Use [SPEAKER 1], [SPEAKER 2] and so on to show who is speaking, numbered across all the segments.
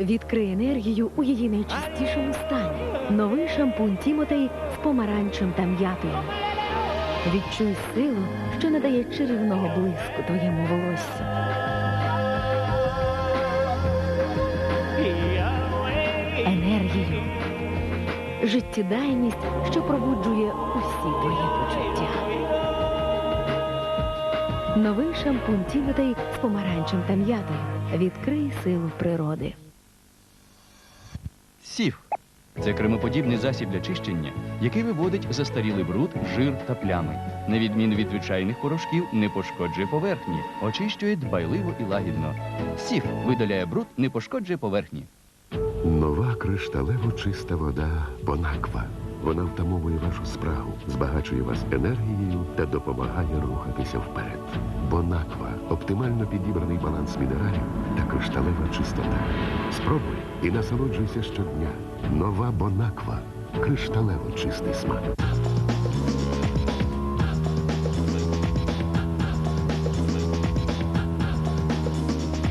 [SPEAKER 1] Відкрий енергію у її найчистішому стані. Новий шампунь Тімотей з помаранчем та м'ятою. Відчуй силу, що надає чарівного блиску твоєму волоссю. Енергію. Життєдайність, що пробуджує усі твої почуття. Новий шампунь Тімотей з помаранчем та м'ятою. Відкрий силу природи.
[SPEAKER 2] Сіф це кремоподібний засіб для чищення, який виводить застарілий бруд, жир та плями. На відміну від звичайних порошків, не пошкоджує поверхні, очищує дбайливо і лагідно. Сів видаляє бруд, не пошкоджує поверхні.
[SPEAKER 3] Нова кришталево чиста вода Бонаква. Вона втамовує вашу спрагу, збагачує вас енергією та допомагає рухатися вперед. Бонаква оптимально підібраний баланс мінералів та кришталева чистота. Спробуй і насолоджуйся щодня. Нова Бонаква. Кришталево чистий смак.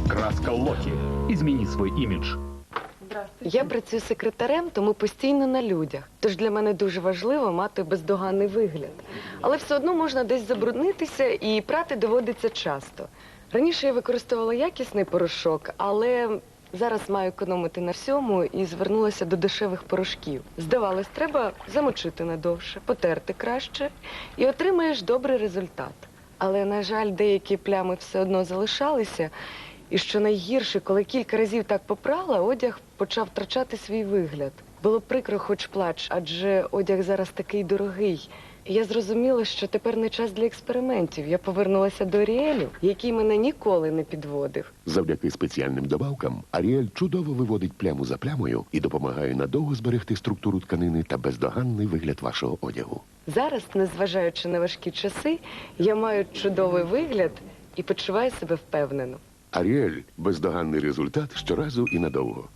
[SPEAKER 4] Краска Локі. Измени свой имидж.
[SPEAKER 5] Я працюю секретарем, тому постійно на людях. Тож для мене дуже важливо мати бездоганний вигляд. Але все одно можна десь забруднитися і прати доводиться часто. Раніше я використовувала якісний порошок, але зараз маю економити на всьому і звернулася до дешевих порошків. Здавалось, треба замочити надовше, потерти краще і отримаєш добрий результат. Але, на жаль, деякі плями все одно залишалися. І що найгірше, коли кілька разів так попрала, одяг почав втрачати свій вигляд. Було прикро, хоч плач, адже одяг зараз такий дорогий. І я зрозуміла, що тепер не час для експериментів. Я повернулася до Аріелю, який мене ніколи не підводив.
[SPEAKER 3] Завдяки спеціальним добавкам Аріель чудово виводить пляму за плямою і допомагає надовго зберегти структуру тканини та бездоганний вигляд вашого одягу.
[SPEAKER 5] Зараз, незважаючи на важкі часи, я маю чудовий вигляд і почуваю себе впевнено.
[SPEAKER 3] Аріель бездоганний результат щоразу і надовго.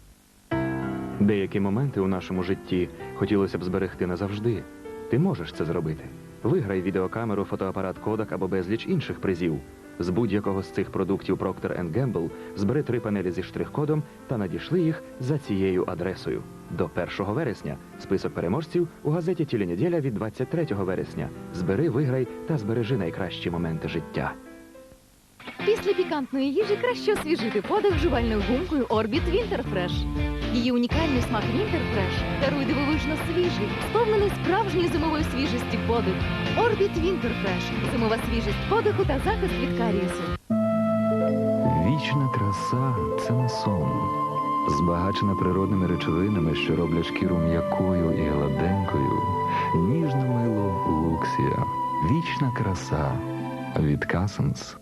[SPEAKER 6] Деякі моменти у нашому житті хотілося б зберегти назавжди. Ти можеш це зробити. Виграй відеокамеру, фотоапарат Kodak або безліч інших призів. З будь-якого з цих продуктів Procter Gamble збери три панелі зі штрих-кодом та надішли їх за цією адресою. До 1 вересня список переможців у газеті «Тіленеділя» від 23 вересня. Збери, виграй та збережи найкращі моменти життя.
[SPEAKER 1] Після пікантної їжі краще освіжити подих жувальною гумкою Orbit Winterfresh. Її унікальний смак Winterfresh дарує дивовижно свіжий, сповнений справжньої зимової свіжості подих. Orbit Winterfresh – зимова свіжість подиху та захист від карієсу.
[SPEAKER 7] Вічна краса це не сон. Збагачена природними речовинами, що роблять шкіру м'якою і гладенькою. Ніжне мило Луксія. Вічна краса від Касенс.